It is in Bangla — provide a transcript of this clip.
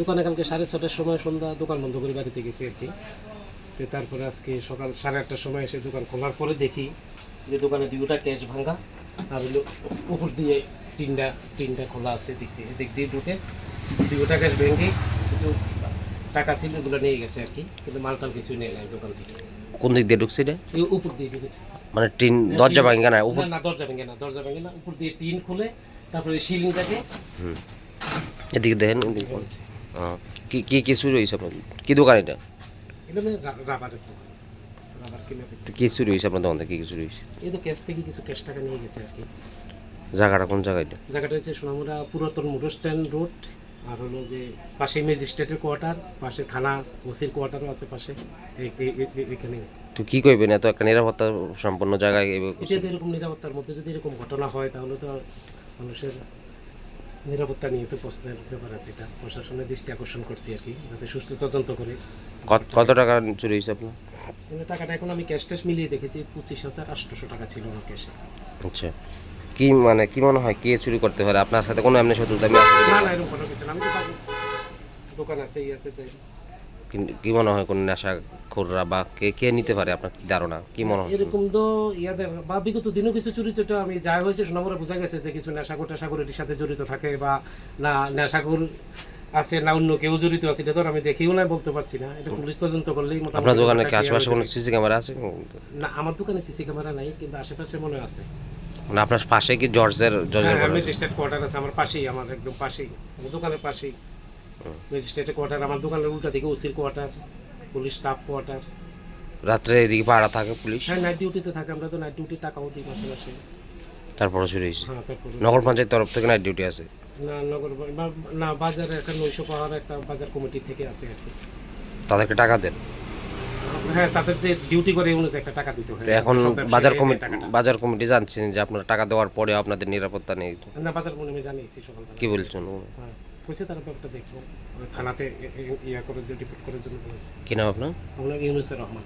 দোকানে কালকে সাড়ে ছটার সময় সন্ধ্যা দোকান বন্ধ করে বাড়িতে গেছি আর কি। তো তারপরে আজকে সকাল সাড়ে আটটার সময় এসে দোকান খোলার পরে দেখি যে দোকানে দুটা ক্যাশ ভাঙা আর হলো উপর দিয়ে তিনটা তিনটা খোলা আছে দিক দিয়ে। দিক দিয়ে ঢুকে দুটা ক্যাশ ভেঙে কিছু টাকা ছিল ওগুলো নিয়ে গেছে আর কি কিন্তু মাল মালটাল কিছু নিয়ে নেয় দোকান থেকে। কোন দিক দিয়ে ঢুকছে এটা? এই উপর দিয়ে ঢুকেছে। মানে টিন দরজা ভাঙা না উপর না, দরজা ভেঙে না দরজা ভেঙে না উপর দিয়ে টিন খুলে তারপরে সিলিংটাকে হুম। এদিকে দেখেন এদিকে। কি কি কি চুরি হয়েছে আপনার কি দোকান এটা? এটা মানে রাবারের দোকান। রাবার কিনে কি চুরি হয়েছে আপনার দোকান থেকে কি কি চুরি হয়েছে এই তো ক্যাশ থেকে কিছু ক্যাশ টাকা নিয়ে গেছে আর কি। জায়গাটা কোন জায়গায় এটা জায়গাটা হচ্ছে সোনামুড়া পুরাতন মোটর স্ট্যান্ড রোড আর হলো যে পাশে ম্যাজিস্ট্রেটের কোয়ার্টার পাশে থানা ওসির কোয়ার্টারও আছে পাশে। এখানে তো কি করবেন এত একটা নিরাপত্তা সম্পন্ন জায়গায় এরকম নিরাপত্তার মধ্যে যদি এরকম ঘটনা হয় তাহলে তো মানুষের নিরাপত্তা নিয়ে তো প্রশ্নের ব্যাপার আছে এটা প্রশাসনের দৃষ্টি আকর্ষণ করছি আর কি যাতে সুস্থ তদন্ত করে। কত- টাকা চুরি হয়েছে আপনার? টাকাটা এখন আমি ক্যাশ ট্যাশ মিলিয়ে দেখেছি পঁচিশ হাজার আটশোশো টাকা ছিল আমার ক্যাশে আচ্ছা। কি মানে কি মনে হয় কে চুরি করতে পারে? আপনার সাথে কোনো এমনি শত্রুতা আমি আছে না না এরকম কোনো কিছু না আমি তো দোকান আছে ইয়াতে কিন্তু কি মনে হয় কোন নেশা খোররা বা কে কে নিতে পারে আপনার কি ধারণা? কি মনে হয়? এরকম তো ইয়াদের বা বিগত দিনও কিছু চুরি চোটা আমি যা হয়েছে সোনামুড়া বোঝা গেছে যে কিছু নেশাখোর টেশাখোর এটির সাথে জড়িত থাকে বা না নেশাখোর আছে না অন্য কেউ জড়িত আছে এটা তো আমি দেখিও না বলতে পারছি না। এটা পুলিশ তদন্ত করলেই মোটামুটি আপনার দোকানে কি আশেপাশে কোনো সিসি ক্যামেরা আছে? না আমার দোকানে সিসি ক্যামেরা নাই কিন্তু আশেপাশে মনে আছে। মানে আপনার পাশে কি জর্জের জর্জের ঘর আছে? ম্যাজিস্ট্রেট কোয়ার্টার আছে আমার পাশেই আমার একদম পাশেই দোকানের পাশেই। ম্যাজিস্ট্রেটের কোয়ার্টার আমার দোকানের উল্টা দিকে ওসির কোয়ার্টার পুলিশ স্টাফ কোয়ার্টার রাত্রে এদিকে পাড়া থাকে পুলিশ? হ্যাঁ নাইট ডিউটিতে থাকে আমরা তো নাইট ডিউটি টাকাও দিই মাসে মাসে। তারপরে শুরু হয়েছে? হ্যাঁ তারপরে নগর পঞ্চায়েত তরফ থেকে নাইট ডিউটি আছে? না নগর বা- না বাজারে একটা নৈশ পাহাড় একটা বাজার কমিটি থেকে আছে আর কি। তাদেরকে টাকা দেন? হ্যাঁ তাদের যে ডিউটি করে অনুযায়ী একটা টাকা দিতে হয়। এখন বাজার কমিটি বাজার কমিটি জানছেন যে আপনারা টাকা দেওয়ার পরে আপনাদের নিরাপত্তা নেই না বাজার কমিটি জানিয়েছি সকালবেলা। কি বলছেন হ্যাঁ কইছে তারা ব্যাপারটা দেখব। থানাতে এ- এ- ইয়া করে রিপোর্ট করার জন্য বলেছে। কি নাম আপনার? ইউনুসের রহমান।